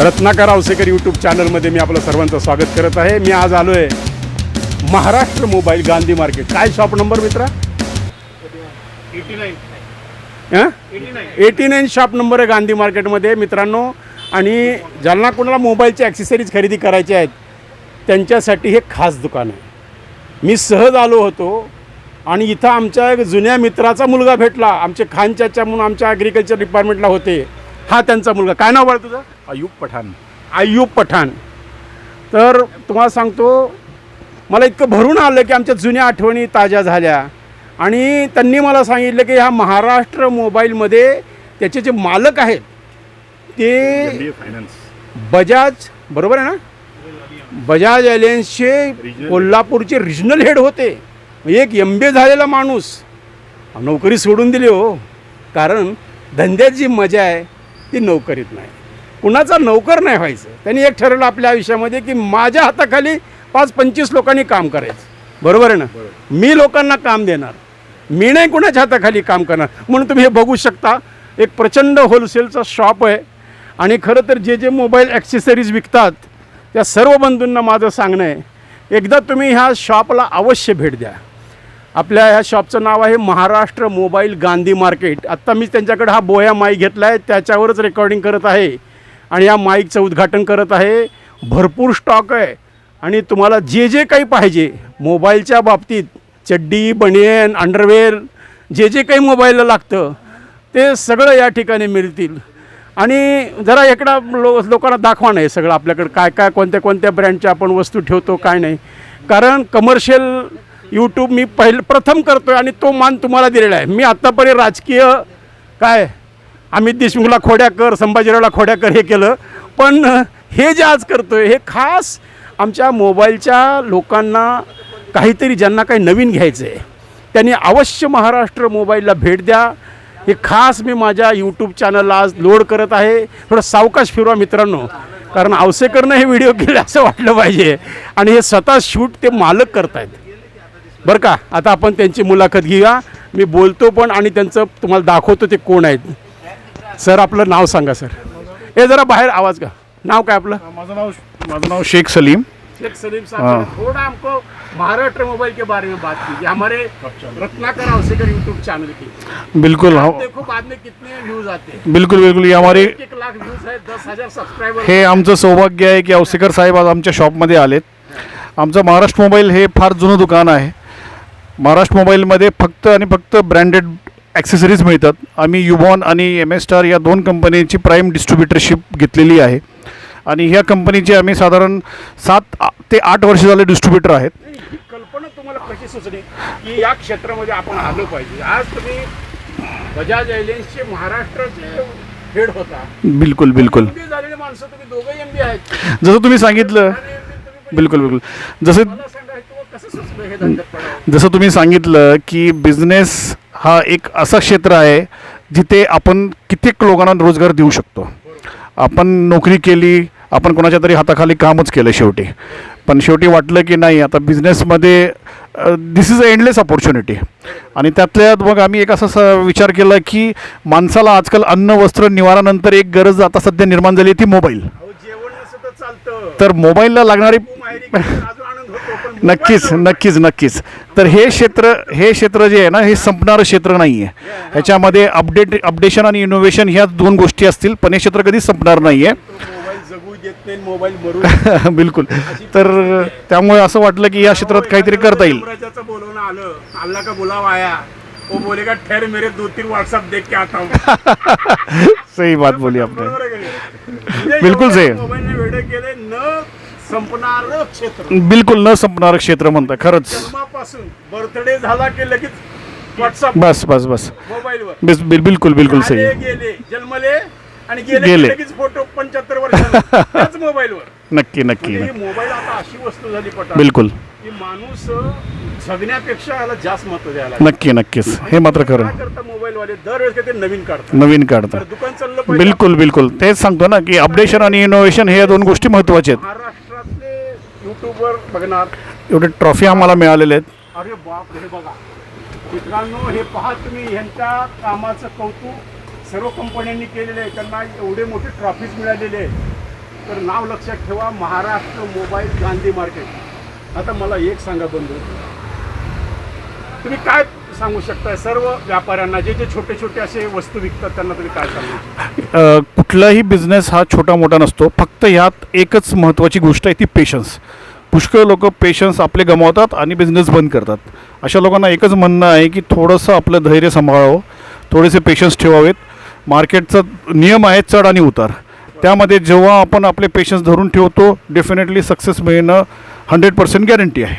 Ratnakar Awasekar YouTube चॅनलमध्ये मी आपलं सर्वांचं स्वागत करत आहे. मी आज आलो आहे महाराष्ट्र मोबाईल गांधी मार्केट. काय शॉप नंबर मित्रा? Eighty nine. शॉप नंबर आहे गांधी मार्केटमध्ये मित्रांनो. आणि ज्यांना कोणाला मोबाईलचे ॲक्सेसरीज खरेदी करायचे आहेत त्यांच्यासाठी हे खास दुकान आहे. मी सहज आलो होतो आणि इथं आमच्या एक जुन्या मित्राचा मुलगा भेटला. आमचे खान चाचा म्हणून आमच्या ॲग्रिकल्चर डिपार्टमेंटला होते. हा त्यांचा मुलगा. काय नाव बाळ तुझं? अयूब पठाण. आयुब पठाण. तर तुम्हाला सांगतो मला इतकं भरून आलं की आमच्या जुन्या आठवणी ताज्या झाल्या. आणि त्यांनी मला सांगितलं की ह्या महाराष्ट्र मोबाईलमध्ये त्याचे जे मालक आहेत ते फायनान्स बजाज बरोबर आहे ना? बजाज अलायन्सचे कोल्हापूरचे रिजनल हेड होते. एक एम बी झालेला माणूस. नोकरी सोडून दिली हो. कारण धंद्यात जी मजा आहे ती नोकरीत नाही. कुणाचा नोकर नाही व्हायचं. त्यांनी एक ठरवलं आपल्या आयुष्यामध्ये की माझ्या हाताखाली पाच पंचवीस लोकांनी काम करायचं. बरोबर आहे ना? मी लोकांना काम देणार. मी नाही कुणाच्या हाताखाली काम करणार. म्हणून तुम्ही हे बघू शकता एक प्रचंड होलसेलचा शॉप आहे. आणि खरं तर जे जे मोबाईल ॲक्सेसरीज विकतात त्या सर्व बंधूंना माझं सांगणं आहे एकदा तुम्ही ह्या शॉपला अवश्य भेट द्या. आपल्या ह्या शॉपचं नाव आहे महाराष्ट्र मोबाईल गांधी मार्केट. आत्ता मी त्यांच्याकडे हा बोया माईक घेतला आहे त्याच्यावरच रेकॉर्डिंग करत आहे. आणि या माईकचं उद्घाटन करत आहे. भरपूर स्टॉक आहे. आणि तुम्हाला जे जे काही पाहिजे मोबाईलच्या बाबतीत चड्डी बनियन अंडरवेअर जे जे काही मोबाईलला लागतं ते सगळं या ठिकाणी मिळतील. आणि जरा इकडं लो लोकांना दाखवा नाही सगळं आपल्याकडे काय काय कोणत्या कोणत्या ब्रँडच्या आपण वस्तू ठेवतो काय नाही. कारण कमर्शियल यूट्यूब मी पहिलं प्रथम करतो आहे आणि तो मान तुम्हाला दिलेला आहे. मी आत्तापर्यंत राजकीय काय अमित देशमुखला खोड्याकर संभाजीरावला खोड्याकर हे केलं. पण हे जे आज करतो आहे हे खास आमच्या मोबाईलच्या लोकांना काहीतरी ज्यांना काही नवीन घ्यायचं आहे त्यांनी अवश्य महाराष्ट्र मोबाईलला भेट द्या. हे खास मी माझ्या यूट्यूब चॅनलला आज लोड करत आहे. थोडं सावकाश फिरवा मित्रांनो कारण आवसेकरनं हे व्हिडिओ केले असं वाटलं पाहिजे. आणि हे स्वतः शूट ते मालक करतायत. बरं का? आता आपण त्यांची मुलाखत घेऊया. मी बोलतो पण आणि त्यांचं तुम्हाला दाखवतो ते कोण आहेत. सर आपलं नाव सांगा सर. हे जरा बाहेर आवाज का नाव काय आपलं? माझं नाव माझं नाव शेख सलीम. शेख सलीम साहब थोड़ा हमको महाराष्ट्र मोबाइल के बारे में बात कीजिए. हमारे रत्नाकर अवसेकर यूट्यूब चैनल की. बिल्कुल देखो बाद में कितने व्यूज आते हैं. बिल्कुल बिल्कुल. ये हमारे एक लाख व्यूज है दस हजार सब्सक्राइबर हे आमचं सौभाग्य आहे की औसेकर साहेब आज आमच्या शॉपमध्ये आलेत. आमचं महाराष्ट्र मोबाईल हे फार जुनं दुकान आहे. महाराष्ट्र मोबाईलमध्ये फक्त आणि फक्त ब्रँडेड ॲक्सेसरीज मिळतात. आम्ही युबॉन आणि एम एस स्टार या दोन कंपनीची प्राईम डिस्ट्रीब्युटरशिप घेतलेली आहे. आणि ह्या कंपनीचे आम्ही साधारण सात ते आठ वर्ष झाले डिस्ट्रीब्युटर आहेत. ही कल्पना तुम्हाला कशी सुचली? की या क्षेत्रामध्ये आपण आलो पाहिजे. आज तुम्ही बजाज एलियन्सचे महाराष्ट्राचे हेड होता. बिलकुल बिलकुल. झालेले माणसं तुम्ही दोघं एम बी आहेत. जसं तुम्ही सांगितलं बिलकुल बिलकुल. जसं जसं तुम्ही सांगितलं की बिझनेस हा एक असं क्षेत्र आहे जिथे आपण कित्येक लोकांना रोजगार देऊ शकतो. आपण नोकरी केली आपण कोणाच्या तरी हाताखाली कामच केलं शेवटी. पण शेवटी वाटलं की नाही आता बिझनेसमध्ये this is a endless opportunity आणि त्यातल्यात मग आम्ही एक असा स- विचार केला की माणसाला आजकाल अन्न वस्त्र निवारानंतर एक गरज आता सध्या निर्माण झाली ती मोबाईल. तर मोबाईलला लागणारी नक्कीच नक्कीच नक्कीच. तर हे क्षेत्र हे क्षेत्र जे आहे ना हे संपणारं क्षेत्र नाही आहे ह्याच्यामध्ये अपडेट अपडेशन आणि इनोव्हेशन ह्या दोन गोष्टी असतील पण हे क्षेत्र कधीच संपणार नाही मोबाईल आहे बिलकुल. तर त्यामुळे असं वाटलं की या क्षेत्रात काहीतरी करता येईल. यमराजाचं बोलवणं आलं अल्लाह का बुलावा आया वो बोलेगा ठहर मेरे दो तीन व्हाट्सएप देख के आता हूँ सही बात बोली आपने? म्हणजे बिलकुल सही. केले न संपणार क्षेत्र. बिलकुल न संपणारं क्षेत्र म्हणतं खरंच. जन्मापासून बर्थडे झाला की लगेच व्हॉट्सअप बस बस बस. मोबाईलवर बिस- बिल- बिलकुल बिलकुल सही. आले गेले जन्मले आणि गेले की गेले. लगेच फोटो पंच्याहत्तर वर्ष त्याच मोबाईलवर नक्की नक्की म्हणजे नक्की. मोबाईल आता अशी वस्तू झाली पटा. बिलकुल. की माणूस अं, जगण्यापेक्षा याला जास्त महत्त्व द्यायला लागला. नक्की नक्कीच. हे मात्र खरं. काय करता मोबाईल वाले? दरवेळेस ते नवीन काढतात. नवीन तर काढतं दुकान चाललं पाहिजे. बिलकुल बिलकुल. तेच सांगतो ना की अपडेशन आणि इनोव्हेशन हे या दोन गोष्टी महत्त्वाच्या आहेत. युट्यूबवर बघणार. एवढे ट्रॉफी आम्हाला मिळालेले आहेत. अरे बाप हे बघा. मित्रांनो हे पहा तुम्ही ह्यांच्या कामाचं कौतुक सर्व कंपन्यांनी केलेलं आहे. त्यांना एवढे मोठे ट्रॉफीज मिळालेले आहेत. तर नाव लक्षात ठेवा महाराष्ट्र मोबाईल गांधी मार्केट. आता मला एक सांगा बंधू. तुम्ही काय सांगू शकताय? सर्व व्यापाऱ्यांना जे जे छोटे छोटे असे वस्तू विकतात त्यांना तुम्ही काय सांगू अ, कुठलाही बिझनेस हा छोटा मोठा नसतो. फक्त ह्यात एकच महत्त्वाची गोष्ट आहे ती पेशन्स पुष्कळ लोक पेशन्स आपले गमावतात आणि बिझनेस बंद करतात. अशा लोकांना एकच म्हणणं आहे की थोडंसं आपलं धैर्य सांभाळावं. थोडेसे पेशन्स ठेवावेत. मार्केटचा नियम आहे चढ आणि उतार. त्यामध्ये जेव्हा आपण आपले पेशन्स धरून ठेवतो डेफिनेटली सक्सेस मिळणं हंड्रेड पर्सेंट गॅरंटी आहे.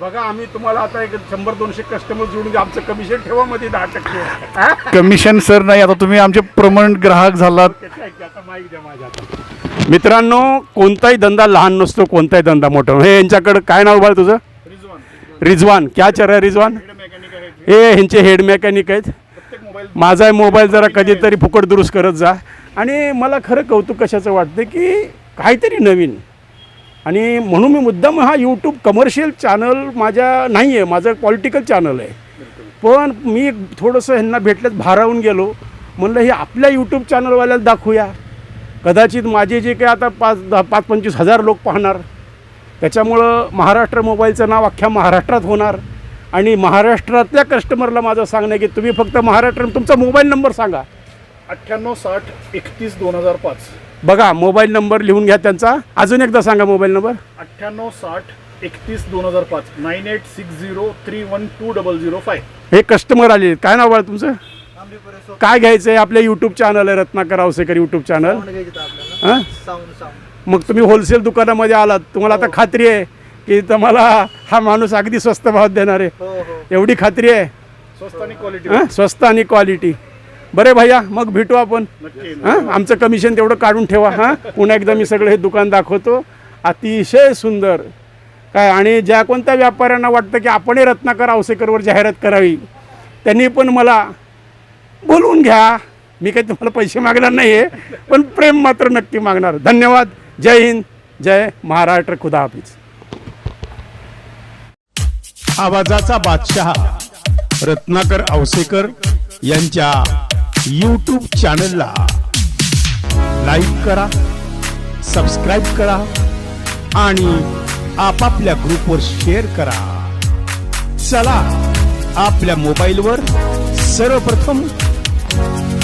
बघा आम्ही तुम्हाला आता एक शंभर दोनशे कस्टमर जोडून. आमचं कमिशन ठेवा मध्ये दहा टक्के? कमिशन सर नाही. आता तुम्ही आमचे प्रमनंट ग्राहक झालात. मित्रांनो कोणताही धंदा लहान नसतो कोणताही धंदा मोठा. हे यांच्याकडे काय नाव बाळ तुझं? रिजवान. क्या चर आहे रिजवान हे ह्यांचे हेड मेकॅनिक आहेत. माझा मोबाईल जरा कधीतरी फुकट दुरुस्त करत जा. आणि मला खरं कौतुक कशाचं वाटतं की काहीतरी नवीन. आणि म्हणून मी मुद्दाम हा यूट्यूब कमर्शियल चॅनल माझ्या नाही आहे माझं पॉलिटिकल चॅनल आहे. पण मी थोडंसं ह्यांना भेटल्यात भारावून गेलो. म्हणलं हे आपल्या यूट्यूब चॅनलवाल्याला दाखवूया. कदाचित माझे जे काही आता पाच दहा पाच पंचवीस हजार लोक पाहणार त्याच्यामुळं महाराष्ट्र मोबाईलचं नाव अख्ख्या महाराष्ट्रात होणार आणि महाराष्ट्रातल्या कस्टमरला माझं सांगणं की तुम्ही फक्त महाराष्ट्र तुमचा मोबाईल नंबर सांगा. अठ्ठ्याण्णव साठ एकतीस दोन हजार पाच. बघा मोबाईल नंबर लिहून घ्या त्यांचा. अजून एकदा सांगा मोबाईल नंबर. अठ्ठ्याण्णव साठ एकतीस दोन हजार पाच. Nine eight six zero three one two double zero five. हे कस्टमर आले काय नाव आहे तुमचं? काय घ्यायचं आहे आपल्या यूट्यूब चॅनल आहे रत्नाकर आवसेकर यूट्यूब चॅनल हां? मग तुम्ही होलसेल दुकानामध्ये आलात. तुम्हाला आता खात्री आहे की तुम्हाला हा माणूस अगदी स्वस्त भावात देणार आहे. एवढी खात्री आहे? स्वस्त आणि क्वालिटी हां? स्वस्त आणि क्वालिटी बरे भैया मग भेटू आपण. हां? आमचं कमिशन तेवढं काढून ठेवा हां? पुन्हा एकदा मी सगळं हे दुकान दाखवतो. अतिशय सुंदर. काय? आणि ज्या कोणत्या व्यापाऱ्यांना वाटतं की आपणही रत्नाकर आवसेकरवर जाहिरात करावी त्यांनी पण मला बोलवून घ्या. मी काही तुम्हाला पैसे मागणार नाही आहे पण प्रेम मात्र नक्की मागणार. धन्यवाद. जय हिंद. जय महाराष्ट्र. खुदा हाफिज. आवाजाचा बादशहा रत्नाकर आवसेकर यांच्या यूट्यूब चॅनलला लाईक करा सबस्क्राईब करा आणि आपापल्या ग्रुपवर शेअर करा. चला आपल्या मोबाईलवर सर्वप्रथम